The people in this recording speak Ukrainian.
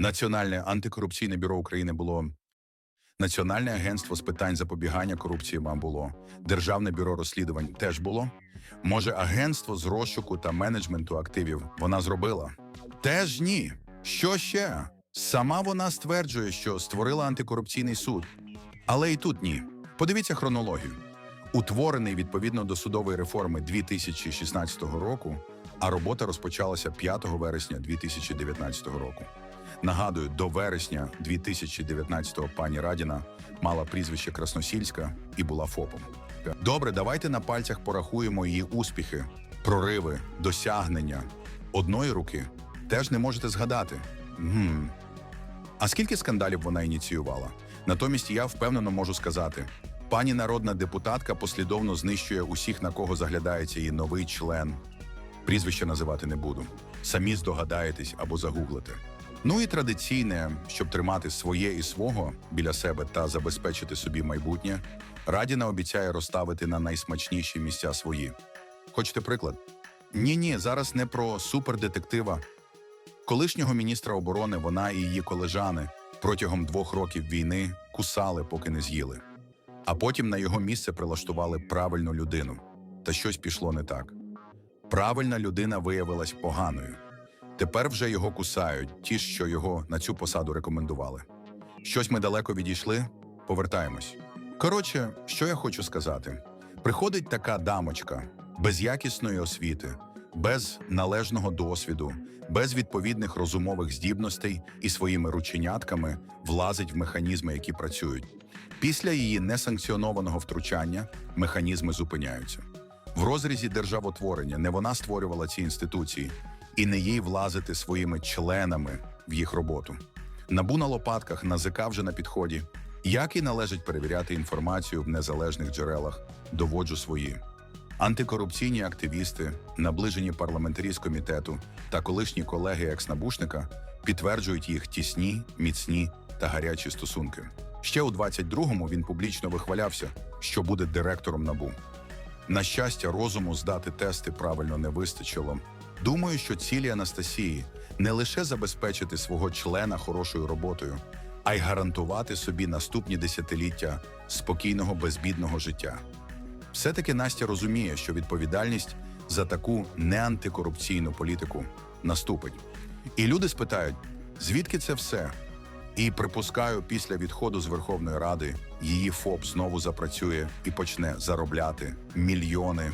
Національне антикорупційне бюро України було. Національне агентство з питань запобігання корупції вам було. Державне бюро розслідувань теж було. Може, агентство з розшуку та менеджменту активів вона зробила? Теж ні. Що ще? Сама вона стверджує, що створила антикорупційний суд. Але і тут ні. Подивіться хронологію. Утворений відповідно до судової реформи 2016 року, а робота розпочалася 5 вересня 2019 року. Нагадую, до вересня 2019-го пані Радіна мала прізвище Красносільська і була ФОПом. Добре, давайте на пальцях порахуємо її успіхи, прориви, досягнення. Одної руки теж не можете згадати. Гм. А скільки скандалів вона ініціювала? Натомість я впевнено можу сказати: пані народна депутатка послідовно знищує усіх, на кого заглядається її новий член. Прізвище називати не буду. Самі здогадаєтесь або загуглите. Ну і традиційне, щоб тримати своє і свого біля себе та забезпечити собі майбутнє, Радіна обіцяє розставити на найсмачніші місця свої. Хочете приклад? Ні, ні, зараз не про супердетектива. Колишнього міністра оборони вона і її колежани протягом двох років війни кусали, поки не з'їли. А потім на його місце прилаштували правильну людину. Та щось пішло не так. Правильна людина виявилась поганою. Тепер вже його кусають ті, що його на цю посаду рекомендували. Щось ми далеко відійшли, повертаємось. Коротше, що я хочу сказати: приходить така дамочка без якісної освіти, без належного досвіду, без відповідних розумових здібностей і своїми рученятками влазить в механізми, які працюють. Після її несанкціонованого втручання механізми зупиняються. В розрізі державотворення не вона створювала ці інституції, і не їй влазити своїми членами в їх роботу. Набу на лопатках НАЗК вже на підході. Як і належить перевіряти інформацію в незалежних джерелах, доводжу свої. Антикорупційні активісти, наближені парламентарі з комітету та колишні колеги екс-набушника підтверджують їх тісні, міцні та гарячі стосунки. Ще у 22-му він публічно вихвалявся, що буде директором набу. На щастя, розуму здати тести правильно не вистачило. Думаю, що цілі Анастасії не лише забезпечити свого члена хорошою роботою, а й гарантувати собі наступні десятиліття спокійного безбідного життя. Все-таки Настя розуміє, що відповідальність за таку неантикорупційну політику наступить. І люди спитають, звідки це все? І припускаю, після відходу з Верховної Ради її ФОП знову запрацює і почне заробляти мільйони